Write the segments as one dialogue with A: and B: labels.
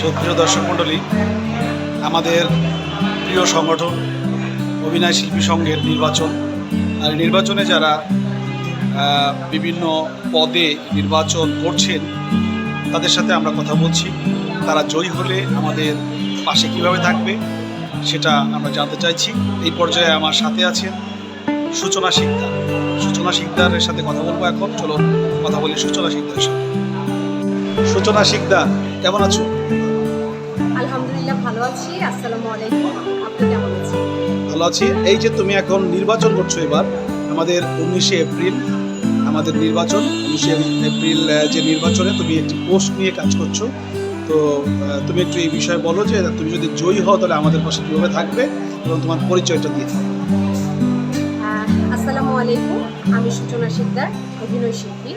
A: সুপ্রিয় দর্শক মণ্ডলী, আমাদের প্রিয় সংগঠন, অভিনয় শিল্পী সংঘের নির্বাচন। আর নির্বাচনে যারা বিভিন্ন পদে নির্বাচন করছেন, তাদের সাথে আমরা কথা বলছি। তারা জয়ী হলে আমাদের পাশে কীভাবে থাকবে, সেটা আমরা জানতে চাইছি। এই পর্যায়ে আমার সাথে আছেন সূচনা শিকদার। সূচনা শিকদারের সাথে কথা বলব এখন। চলো কথা বলি সূচনা শিকদারের সাথে। সূচনা শিকদার, কেমন আছো?
B: ভালো আছি আসসালামু আলাইকুম। আপনি কেমন আছেন?
A: ভালো আছি। এই যে তুমি এখন নির্বাচন করছ এবার আমাদের উনিশে এপ্রিল আমাদের নির্বাচন উনিশে এপ্রিল যে নির্বাচনে তুমি একটি পোস্ট নিয়ে কাজ করছ। তো তুমি একটু এই বিষয়ে বলো যে তুমি যদি জয়ী হও তাহলে আমাদের পাশে কীভাবে থাকবে এবং তোমার পরিচয়টা দিয়ে।
B: আহ, আসসালামু আলাইকুম। আমি সূচনা শিকদার অভিনয় শিল্পী।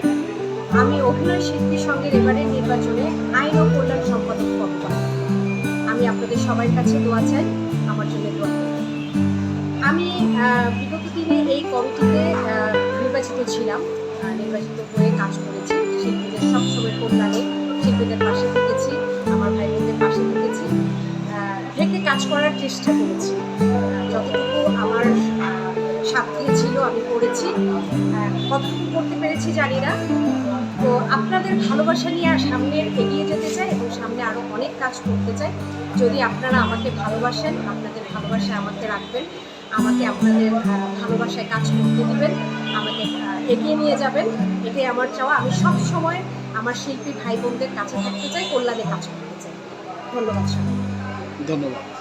B: আমি অভিনয় শিল্পীর সঙ্গে এবারের নির্বাচনে আইন ও কল্যাণ সম্পাদক পদ আপনাদের সবার কাছে দোয়া চাই, আমার জন্য দোয়া আমি বিগত দিনে এই কমিটিতে নির্বাচিত ছিলাম নির্বাচিত হয়ে কাজ করেছি, শিল্পীদের সবসময় কল্যাণে শিল্পীদের পাশে থেকেছি, আমার ভাই বোনদের পাশে থেকেছি থেকে কাজ করার চেষ্টা করেছি। যতটুকু আমার সাধ্যে ছিল, আমি করেছি। কতটুকু করতে পেরেছি জানি না। তো আপনাদের ভালোবাসা নিয়ে আর সামনে এগিয়ে যেতে চাই এবং সামনে আরও অনেক কাজ করতে চাই। যদি আপনারা আমাকে ভালোবাসেন, আপনাদের ভালোবাসায় আমাকে রাখবেন, আমাকে আপনাদের ভালোবাসায় কাজ করতে দেবেন, আমাকে এগিয়ে নিয়ে যাবেন, এটাই আমার চাওয়া। আমি সব সময় আমার শিল্পী ভাই বোনদের কাছে থাকতে চাই, কল্যাণে কাজ করতে চাই। ধন্যবাদ সবাই
A: ধন্যবাদ।